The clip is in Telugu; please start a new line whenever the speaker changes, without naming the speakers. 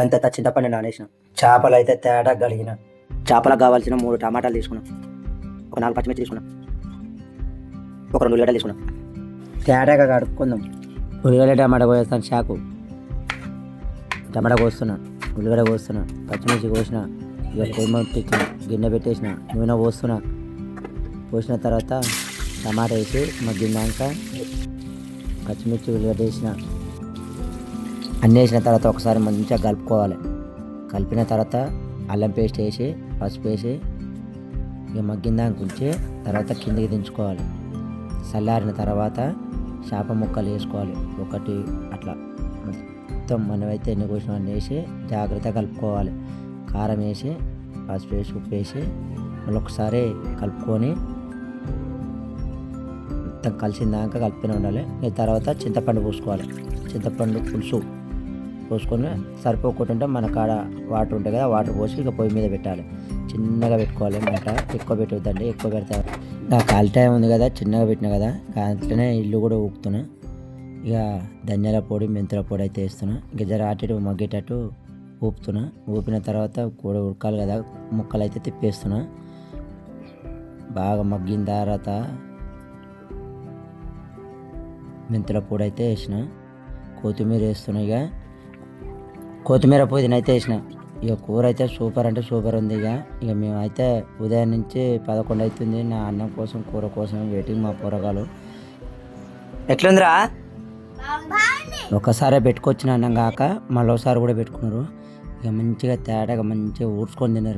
అంత చింతపండు నానేసిన. చేపలు అయితే తేడా కలిగిన చేపలకు కావాల్సిన మూడు టమాటాలు తీసుకున్నాం. ఒక నాలుగు పచ్చిమిర్చి తీసుకున్నాం. ఒక రెండు ఉల్లిగడ్డలు తీసుకున్నాం. తేడాగా కడుక్కుందాం. ఉల్లిగడ్డ టమాటా కోసేస్తాను షాకు టమాటా కోస్తున్నా. ఉల్లిగడ్డ కోస్తున్నా. పచ్చిమిర్చి కోసిన. పెట్టిన. గిన్నె పెట్టేసిన. నూనె పోస్తున్నా. పోసిన తర్వాత టమాటా వేసి మగ్గినాక పచ్చిమిర్చి ఉల్లిగడ్డ వేసిన. అన్నీ వేసిన తర్వాత ఒకసారి మంచిగా కలుపుకోవాలి. కలిపిన తర్వాత అల్లం పేస్ట్ వేసి పసుపు వేసి ఇక మగ్గిందాక ఉంచి తర్వాత కిందకి దించుకోవాలి. చల్లారిన తర్వాత చేప ముక్కలు వేసుకోవాలి. ఒకటి అట్లా. మొత్తం మనమైతే ఎన్ని కోసినా అన్నీ వేసి జాగ్రత్తగా కలుపుకోవాలి. కారం వేసి పసుపు వేసి ఉప్పు వేసి మళ్ళీ ఒకసారి కలుపుకొని మొత్తం కలిసిందాక కలుపుతూనే ఉండాలి. తర్వాత చింతపండు పోసుకోవాలి. చింతపండు పులుసు. పోసుకొని సరిపోకుంటుంటే మన కాడ వాటర్ ఉంటాయి కదా వాటర్ పోసి ఇక పొయ్యి మీద పెట్టాలి. చిన్నగా పెట్టుకోవాలి మంట ఎక్కువ పెట్టవద్దండి ఎక్కువ పెడతారు ఇంకా ఖాళీ టైం ఉంది కదా చిన్నగా పెట్టిన కదా దాంట్లోనే ఇల్లు కూడా ఊపుతున్నా. ఇక ధనియాల పొడి మెంతుల పొడి అయితే వేస్తున్నా. ఇక జర అటు మగ్గేటట్టు ఊపుతున్నా. ఊపిన తర్వాత కూడ ఉడకాలి కదా ముక్కలు అయితే తిప్పేస్తున్నా. బాగా మగ్గిన తర్వాత మెంతుల పొడి అయితే వేసిన. కొత్తిమీర వేస్తున్నా ఇక. కొత్తిమీర పుదీనా అయితే వేసిన. ఇక కూర అయితే సూపర్ అంటే సూపర్ ఉంది ఇక. ఇక మేమైతే ఉదయం నుంచి పదకొండు అవుతుంది నా అన్నం కోసం కూర కోసం వెయిటింగ్ మా పొరగాలు ఎట్లుందిరా? ఒకసారి పెట్టుకొచ్చిన అన్నం కాక మళ్ళీ ఒకసారి కూడా పెట్టుకున్నారు. ఇక మంచిగా తేడాగా మంచిగా ఊడ్చుకొని తిన్నారు.